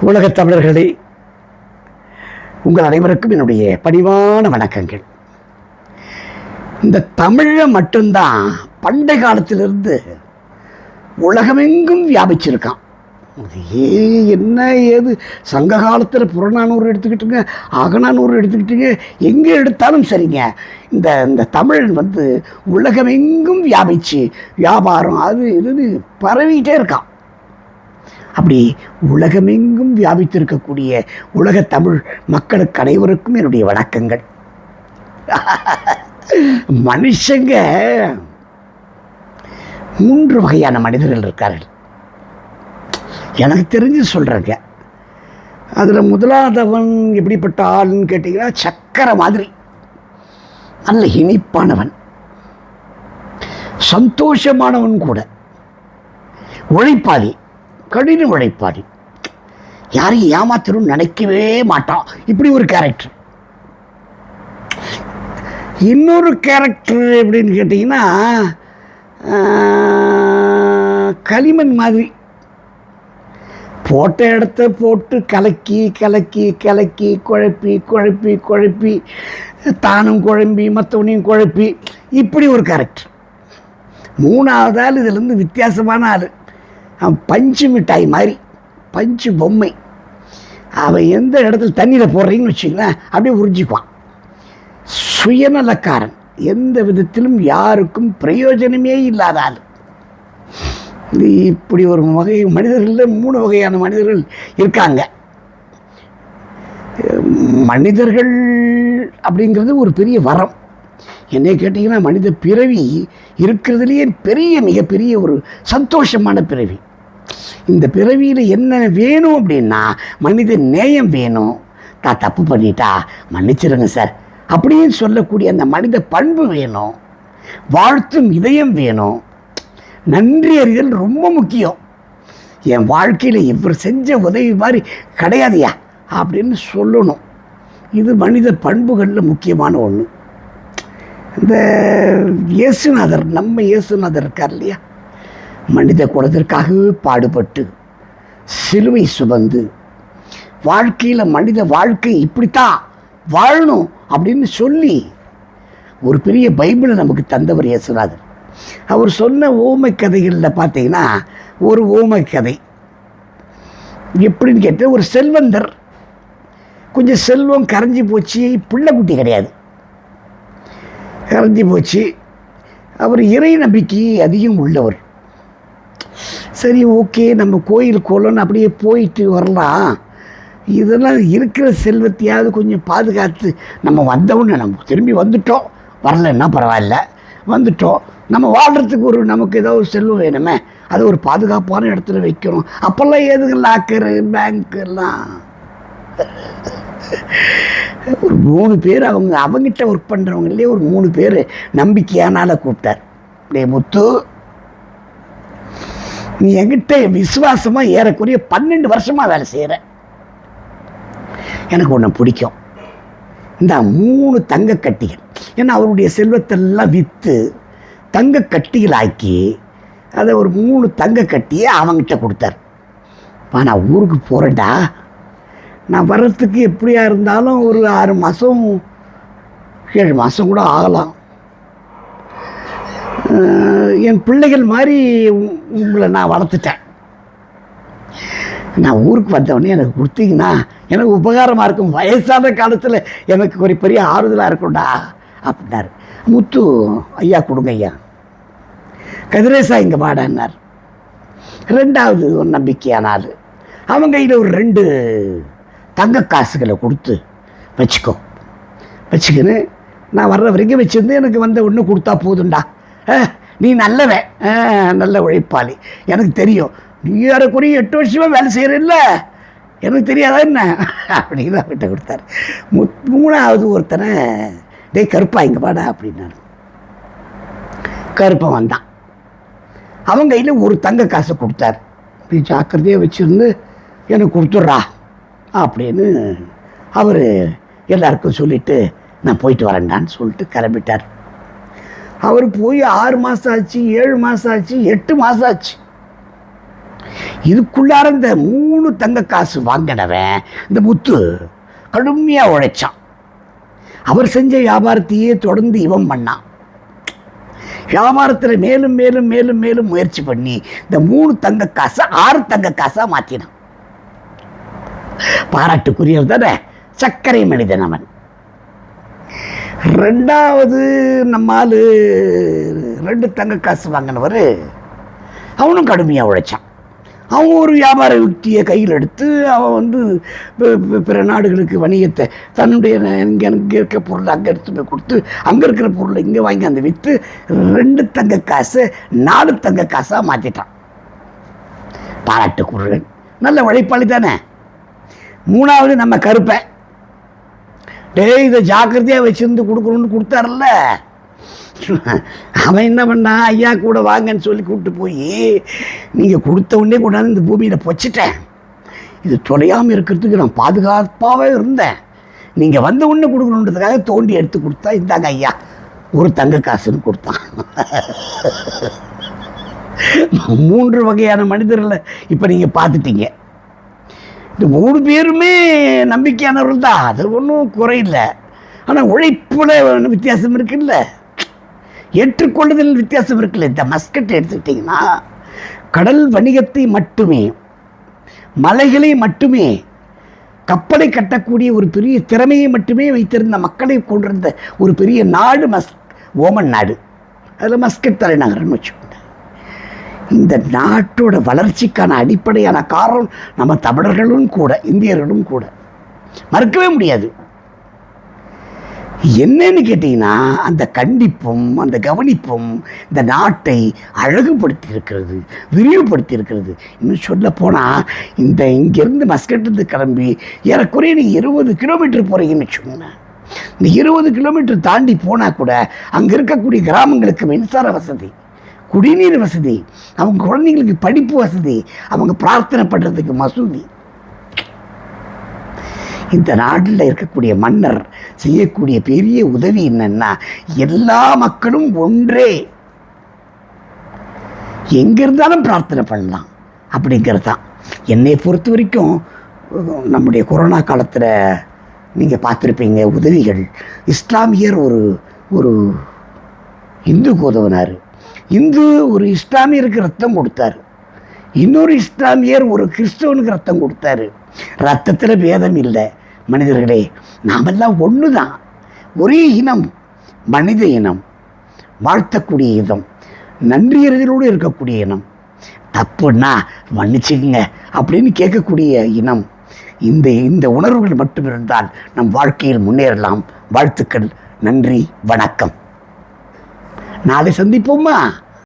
உலகத் தமிழர்களே உங்கள் அனைவருக்கும் என்னுடைய பணிவான வணக்கங்கள். இந்த தமிழை மட்டும்தான் பண்டை காலத்திலிருந்து உலகமெங்கும் வியாபிச்சிருக்கான். ஏ என்ன ஏது? சங்க காலத்தில் புறநானூறு எடுத்துக்கிட்டுங்க அகநானூறு எடுத்துக்கிட்டுங்க எங்கே எடுத்தாலும் சரிங்க. இந்த இந்த தமிழ் வந்து உலகமெங்கும் வியாபிச்சு வியாபாரம் அது இதுன்னு பரவிக்கிட்டே இருக்கான். அப்படி உலகமெங்கும் வியாபித்திருக்கக்கூடிய உலக தமிழ் மக்களுக்கு அனைவருக்கும் என்னுடைய வணக்கங்கள். மனுஷங்க மூன்று வகையான மனிதர்கள் இருக்கார்கள். எனக்கு தெரிஞ்சு சொல்கிறேங்க அதில் முதலாதவன் எப்படிப்பட்ட ஆள்னு கேட்டிங்கன்னா சக்கரை மாதிரி. நல்ல இனிப்பானவன். சந்தோஷமானவன் கூட. உழைப்பாளி கடின உழைப்பாளி. யாரையும் ஏமாத்தணும்னு நினைக்கவே மாட்டான். இப்படி ஒரு கேரக்டர் இன்னொரு கேரக்டர் எப்படின்னு கேட்டிங்கன்னா களிமண் மாதிரி. போட்ட இடத்த போட்டு கலக்கி கலக்கி கலக்கி குழப்பி குழப்பி குழப்பி தானும் குழம்பி மற்றவனையும் குழப்பி. இப்படி ஒரு கேரக்டர் மூணாவது ஆள் இதுலேருந்து வித்தியாசமான ஆள். பஞ்சு மிட்டாய் மாதிரி பஞ்சு பொம்மை. அவன் எந்த இடத்துல தண்ணியில் போடுறீங்கன்னு வச்சுங்களேன் அப்படியே உறிஞ்சிக்குவான். சுயநலக்காரன். எந்த விதத்திலும் யாருக்கும் பிரயோஜனமே இல்லாத ஆள். இது இப்படி ஒரு வகை மனிதர்களில் மூணு வகையான மனிதர்கள் இருக்காங்க. மனிதர்கள் அப்படிங்கிறது ஒரு பெரிய வரம். என்னை கேட்டிங்கன்னா மனித பிறவி இருக்கிறதுலேயே பெரிய மிகப்பெரிய ஒரு சந்தோஷமான பிறவி. இந்த பிறவியில் என்ன வேணும் அப்படின்னா மனித நேயம் வேணும். நான் தப்பு பண்ணிட்டா மன்னிச்சிருங்க சார். அப்படின்னு சொல்லக்கூடிய அந்த மனித பண்பு வேணும். வாழ்த்தும் இதயம் வேணும். நன்றி அறிதல் ரொம்ப முக்கியம். என் வாழ்க்கையில் இவர் செஞ்ச உதவி மாதிரி கிடையாதையா அப்படின்னு சொல்லணும். இது மனித பண்புகளில் முக்கியமான ஒன்று இந்த இயேசுநாதர் நம்ம இயேசுநாதர் இருக்கார் இல்லையா? மனித குலத்திற்காகவே பாடுபட்டு சிலுவை சுமந்து வாழ்க்கையில் மனித வாழ்க்கை இப்படித்தான் வாழணும் அப்படின்னு சொல்லி ஒரு பெரிய பைபிளை நமக்கு தந்தவர் இயேசுநாதர். அவர் சொன்ன ஓமை கதைகளில் பார்த்தீங்கன்னா ஒரு ஓமை கதை எப்படின்னு கேட்டால் ஒரு செல்வந்தர் கொஞ்சம் செல்வம் கரைஞ்சி போச்சு பிள்ளைக்குட்டி கிடையாது. கரைஞ்சி போச்சு அவர் இறை நம்பிக்கை அதிகம் உள்ளவர். சரி ஓகே நம்ம கோயில் கோலம்னு அப்படியே போயிட்டு வரலாம். இதெல்லாம் இருக்கிற செல்வத்தையாவது கொஞ்சம் பாதுகாத்து நம்ம வந்தவுடனே நம்ம திரும்பி வந்துட்டோம். வரலைன்னா பரவாயில்ல. வந்துட்டோம். நம்ம வாழ்கிறதுக்கு ஒரு நமக்கு ஏதோ ஒரு செல்வம் வேணுமே அது ஒரு பாதுகாப்பான இடத்துல வைக்கணும். அப்போல்லாம் எதுங்க லாக்கரு பேங்க் ஒரு மூணு பேர் அவங்க அவங்ககிட்ட ஒர்க் பண்ணுறவங்களே ஒரு மூணு பேர் நம்பிக்கையானால கூப்பிட்டார். டே முத்து நீ என்கிட்ட விசுவாசமாக ஏறக்குறைய பன்னெண்டு வருஷமாக வேலை செய்கிற எனக்கு ஒன்று பிடிக்கும். இந்த மூணு தங்க கட்டிகள். ஏன்னா அவருடைய செல்வத்தெல்லாம் விற்று தங்க கட்டிகள் ஆக்கி அதை ஒரு மூணு தங்க கட்டியை அவங்கிட்ட கொடுத்தார். நான் ஊருக்கு போகிறேன்டா நான் வர்றதுக்கு எப்படியா இருந்தாலும் ஒரு ஆறு மாதம் ஏழு மாதம் கூட ஆகலாம். என் பிள்ளைகள் மாதிரி உங்களை நான் வளர்த்துட்டேன். நான் ஊருக்கு வந்தவொடனே எனக்கு கொடுத்தீங்கன்னா எனக்கு உபகாரமாக இருக்கும். வயசான காலத்தில் எனக்கு ஒரு பெரிய ஆறுதலாக இருக்கும்டா அப்படின்னாரு. முத்து ஐயா கொடுங்க ஐயா. கதிரேசா இங்கே வாடான்னார் ரெண்டாவது ஒரு நம்பிக்கையான ஆள் அவங்க கையில் ஒரு ரெண்டு தங்க காசுகளை கொடுத்து வச்சுக்கோ வச்சுக்கின்னு நான் வர்ற வரைக்கும் வச்சுருந்து எனக்கு வந்த ஒன்று கொடுத்தா போதும்டா. நீ நல்லவன். நல்ல உழைப்பாளி. எனக்கு தெரியும். நீ ஏறக்குறைய எட்டு வருஷமாக வேலை செய்கிறல்ல எனக்கு தெரியாதா என்ன? அப்படின்னு அவர்கிட்ட கொடுத்தாரு. மு மூணாவது ஒருத்தனை டேய் கருப்பா இங்கே பாடா அப்படின்னாரு. கருப்பன் வந்தான். அவன் கையில் ஒரு தங்க காசை கொடுத்தார். நீ ஜாக்கிரதையாக வச்சுருந்து எனக்கு கொடுத்துட்றா அப்படின்னு அவர் எல்லாருக்கும் சொல்லிவிட்டு நான் போயிட்டு வரேன்டான்னு சொல்லிட்டு கிளம்பிட்டார். அவர் போய் ஆறு மாதம் ஆச்சு ஏழு மாதம் ஆச்சு எட்டு மாதம் ஆச்சு. இதுக்குள்ளார இந்த மூணு தங்க காசு வாங்கினவன் இந்த முத்து கடுமையாக உழைச்சான். அவர் செஞ்ச வியாபாரத்தையே தொடர்ந்து இவன் பண்ணான். வியாபாரத்தில் மேலும் மேலும் மேலும் மேலும் முயற்சி பண்ணி இந்த மூணு தங்க காசை ஆறு தங்க காசாக மாற்றினான் பாராட்டுக்குரியவர் தானே? சர்க்கரை மனிதன் அவன். ரெண்டாவது நம்ம ஆள் ரெண்டு தங்க காசு வாங்கினவர். அவனும் கடுமையாக உழைச்சான். அவன் ஒரு வியாபார யுக்தியை கையில் எடுத்து அவன் வந்து பிற நாடுகளுக்கு வணிகத்தை தன்னுடைய இங்கே இங்கே இருக்க பொருளை அங்கே எடுத்து போய் கொடுத்து அங்கே இருக்கிற பொருளை இங்கே வாங்கி அந்த விற்று ரெண்டு தங்க காசு நாலு தங்க காசாக மாற்றிட்டான் பாராட்டுக்குரியவன். நல்ல உழைப்பாளி தானே. மூணாவது நம்ம கருப்பை டேய் இதை ஜாக்கிரதையாக வச்சுருந்து கொடுக்கணும்னு கொடுத்தாருல்ல. அவன் என்ன பண்ணான் ஐயா கூட வாங்கன்னு சொல்லி கூப்பிட்டு போய் நீங்கள் கொடுத்த உடனே கொண்டாந்து இந்த பூமியில் பொச்சிட்டேன். இது தொலையாமல் இருக்கிறதுக்கு நான் பாதுகாப்பாகவே இருந்தேன். நீங்கள் வந்த உடனே கொடுக்கணுன்றதுக்காக தோண்டி எடுத்து கொடுத்தா இந்தாங்க ஐயா ஒரு தங்க காசுன்னு கொடுத்தான். மூன்று வகையான மனிதர்களை இப்போ நீங்கள் பார்த்துட்டீங்க. இந்த மூணு பேருமே நம்பிக்கையானவர்கள் தான் அது ஒன்றும் குறையில்லை. ஆனால் உழைப்பில் வித்தியாசம் இருக்குல்ல. ஏற்றுக்கொள்ளுதல் வித்தியாசம் இருக்குல்ல. இந்த மஸ்கட் எடுத்துக்கிட்டிங்கன்னா கடல் வணிகத்தை மட்டுமே மலைகளை மட்டுமே கப்பலை கட்டக்கூடிய ஒரு பெரிய திறமையை மட்டுமே வைத்திருந்த மக்களை கொண்டிருந்த ஒரு பெரிய நாடு மஸ் ஓமன் நாடு. அதில் மஸ்கட் தலைநகரம்னு வச்சுக்கோங்க இந்த நாட்டோட வளர்ச்சிக்கான அடிப்படையான காரணம் நம்ம தமிழர்களும் கூட இந்தியர்களும் கூட. மறுக்கவே முடியாது. என்னன்னு கேட்டிங்கன்னா அந்த கண்டிப்பும் அந்த கவனிப்பும் இந்த நாட்டை அழகுபடுத்தி இருக்கிறது விரிவுபடுத்தி இருக்கிறது இன்னும் சொல்ல போனால் இந்த இங்கேருந்து மஸ்கட்டிலிருந்து கிளம்பி ஏறக்குறைய நீ இருபது கிலோமீட்டர் போகிறீங்கன்னு வச்சுக்கோங்களேன். இந்த இருபது கிலோமீட்டர் தாண்டி போனால் கூட அங்கே இருக்கக்கூடிய கிராமங்களுக்கு மின்சார வசதி. குடிநீர் வசதி அவங்க குழந்தைங்களுக்கு படிப்பு வசதி அவங்க பிரார்த்தனை பண்ணுறதுக்கு மசூதி. இந்த நாட்டில் இருக்கக்கூடிய மன்னர் செய்யக்கூடிய பெரிய உதவி என்னன்னா எல்லா மக்களும் ஒன்றே. எங்க இருந்தாலும் பிரார்த்தனை பண்ணலாம் அப்படிங்கிறது தான் என்னை பொறுத்த வரைக்கும் நம்முடைய கொரோனா காலத்தில் நீங்கள் பார்த்துருப்பீங்க உதவிகள். இஸ்லாமியர் ஒரு ஒரு இந்து கோதவனார். இந்து ஒரு இஸ்லாமியருக்கு ரத்தம் கொடுத்தாரு. இன்னொரு இஸ்லாமியர் ஒரு கிறிஸ்தவனுக்கு ரத்தம் கொடுத்தாரு. ரத்தத்தில் பேதம் இல்லை. மனிதர்களே நாமெல்லாம் ஒன்று தான் ஒரே இனம் மனித இனம் வாழ்த்தக்கூடிய இனம் நன்றியர்களோடு இருக்கக்கூடிய இனம். தப்புன்னா மன்னிச்சுக்குங்க அப்படின்னு கேட்கக்கூடிய இனம். இந்த இந்த உணர்வுகள் மட்டும் இருந்தால் நம் வாழ்க்கையில் முன்னேறலாம். வாழ்த்துக்கள் நன்றி வணக்கம். நாளை சந்திப்போமா?